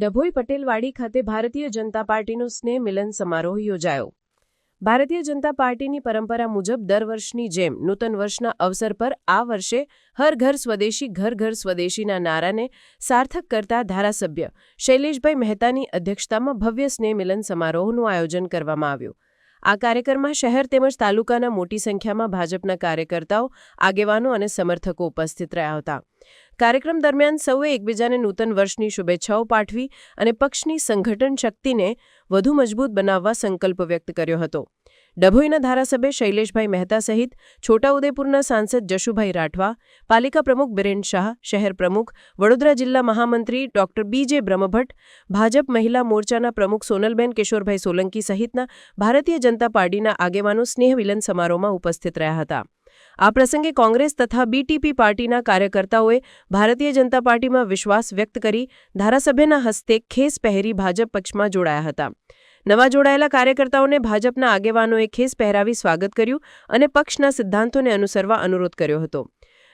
ડભોઈ પટેલવાડી ખાતે ભારતીય જનતા પાર્ટીનો સ્નેહ મિલન સમારોહ યોજાયો. ભારતીય જનતા પાર્ટીની પરંપરા મુજબ દર વર્ષની જેમ નૂતન વર્ષના અવસર પર આ વર્ષે હર ઘર સ્વદેશી, ઘર ઘર સ્વદેશીના નારાને સાર્થક કરતા ધારાસભ્ય શૈલેષભાઈ મહેતાની અધ્યક્ષતામાં ભવ્ય સ્નેહ મિલન સમારોહનું આયોજન કરવામાં આવ્યું. આ કાર્યક્રમમાં શહેર તેમજ તાલુકાના મોટી સંખ્યામાં ભાજપના કાર્યકર્તાઓ, આગેવાનો અને સમર્થકો ઉપસ્થિત રહ્યા હતા. કાર્યક્રમ દરમિયાન સૌએ એકબીજાને નૂતન વર્ષની શુભેચ્છાઓ પાઠવી અને પક્ષની સંગઠન શક્તિને વધુ મજબૂત બનાવવા સંકલ્પ વ્યક્ત કર્યો હતો. ડભોઈના ધારાસભ્ય શૈલેષભાઈ મહેતા સહિત છોટાઉદેપુરના સાંસદ જશુભાઈ રાઠવા, પાલિકા પ્રમુખ બિરેન શાહ, શહેર પ્રમુખ, વડોદરા જિલ્લા મહામંત્રી ડોક્ટર બી જે બ્રહ્મભટ્ટ, ભાજપ મહિલા મોરચાના પ્રમુખ સોનલબેન કિશોરભાઈ સોલંકી સહિતના ભારતીય જનતા પાર્ટીના આગેવાનો સ્નેહવિલન સમારોહમાં ઉપસ્થિત રહ્યા હતા. આ પ્રસંગે કોંગ્રેસ તથા બીટીપી પાર્ટીના કાર્યકર્તાઓએ ભારતીય જનતા પાર્ટીમાં વિશ્વાસ વ્યક્ત કરી ધારાસભ્યના હસ્તે ખેસ પહેરી ભાજપ પક્ષમાં જોડાયા હતા. નવા જોડાયેલા કાર્યકર્તાઓને ભાજપના આગેવાનોએ ખેસ પહેરાવી સ્વાગત કર્યું અને પક્ષના સિદ્ધાંતોને અનુસરવા અનુરોધ કર્યો હતો.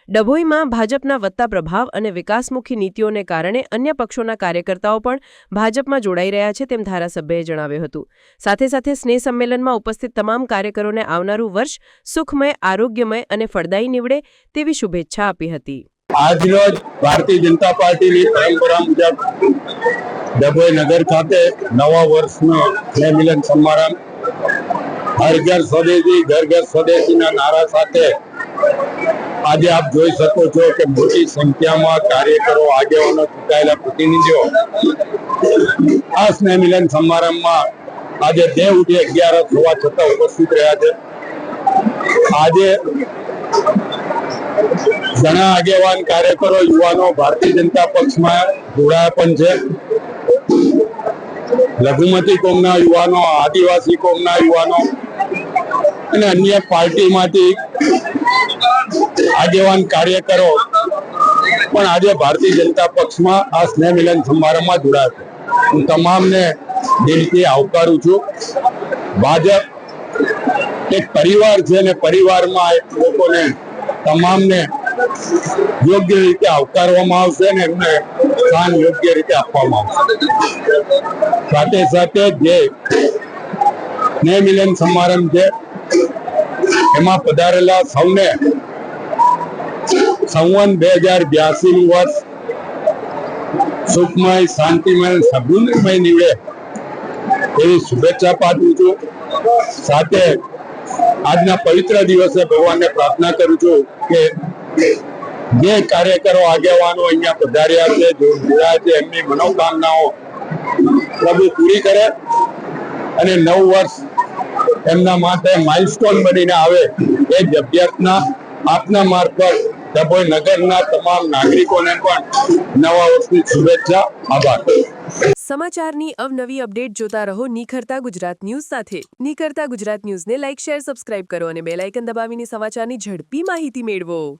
ડભોઈમાં ભાજપના વધતા પ્રભાવ અને વિકાસમુખી નીતિઓને કારણે અન્ય પક્ષોના કાર્યકર્તાઓ પણ ભાજપમાં જોડાઈ રહ્યા છે તેમ ધારાસભ્યએ જણાવ્યું હતું. સાથે સાથે સ્નેહ સંમેલનમાં ઉપસ્થિત તમામ કાર્યકરોને આવનારું વર્ષ સુખમય, આરોગ્યમય અને ફળદાયી નીવડે તેવી શુભેચ્છા આપી હતી. આજરોજ ભારતીય જનતા પાર્ટીની પરંપરા મુજબ ડભોઈ નગર ખાતે નવા વર્ષનો સ્નેહ મિલન સમારંભ. હર ઘર સ્વદેશી, ઘર ઘર સ્વદેશીના નારા સાથે આજે આપ જોઈ શકો છો કે મોટી સંખ્યામાં કાર્યકરો, આગેવાનો, ચૂંટાયેલા પ્રતિનિધિઓ આ સ્નેહ મિલન સમારંભમાં આજે દેવ ઉઠી અગિયારસ હોવા છતાં ઉપસ્થિત રહ્યા છે. આજે ઘણા આગેવાન કાર્યકરો, યુવાનો, ભારતીય જનતા પક્ષમાં જોડાયા પણ છે. લઘુમતી કોમના યુવાનો, આદિવાસી કોમના યુવાનો અને અન્ય પાર્ટીમાંથી આગેવાન કાર્યકરો, પણ આજે ભારતીય જનતા પક્ષમાં આ સ્નેહ મિલન સમારંભમાં જોડાયા છે. હું તમામને દિલથી આવકારું છું. ભાજપ એક પરિવાર છે અને પરિવારમાં લોકોને તમામને યોગ્ય રીતે આવકારવામાં આવશે અને એમને સ્થાન યોગ્ય રીતે આપવામાં આવશે. સાથે સાથે જે સ્નેહ મિલન સમારંભ છે, એમાં પધારેલા સૌને સંવન બે હજાર બ્યાસી નું વર્ષ. સુખમય, શાંતિમય સદુમય નીવડે એવી શુભેચ્છા પાઠવું છું. સાથે આજના પવિત્ર દિવસે ભગવાનને પ્રાર્થના કરું છું કે જે કાર્યકરો આગેવાનો અહીંયા પધાર્યા છે જોડાયા છે, એમની મનોકામનાઓ પ્રભુ પૂરી કરે અને નવ વર્ષ એમના માટે માઇલસ્ટોન બનીને આવે એ જ અભ્યર્થના આપના મારફત ડભોઈ નગરના તમામ નાગરિકોને પણ નવા વર્ષની શુભેચ્છા, આભાર. સમાચારની અવનવી અપડેટ જોતા રહો નિખરતા ગુજરાત ન્યૂઝ સાથે. નિખરતા ગુજરાત ન્યૂઝને લાઇક, શેર, સબસ્ક્રાઇબ કરો અને બેલ આઇકન દબાવીને સમાચારની ઝડપી માહિતી મેળવો.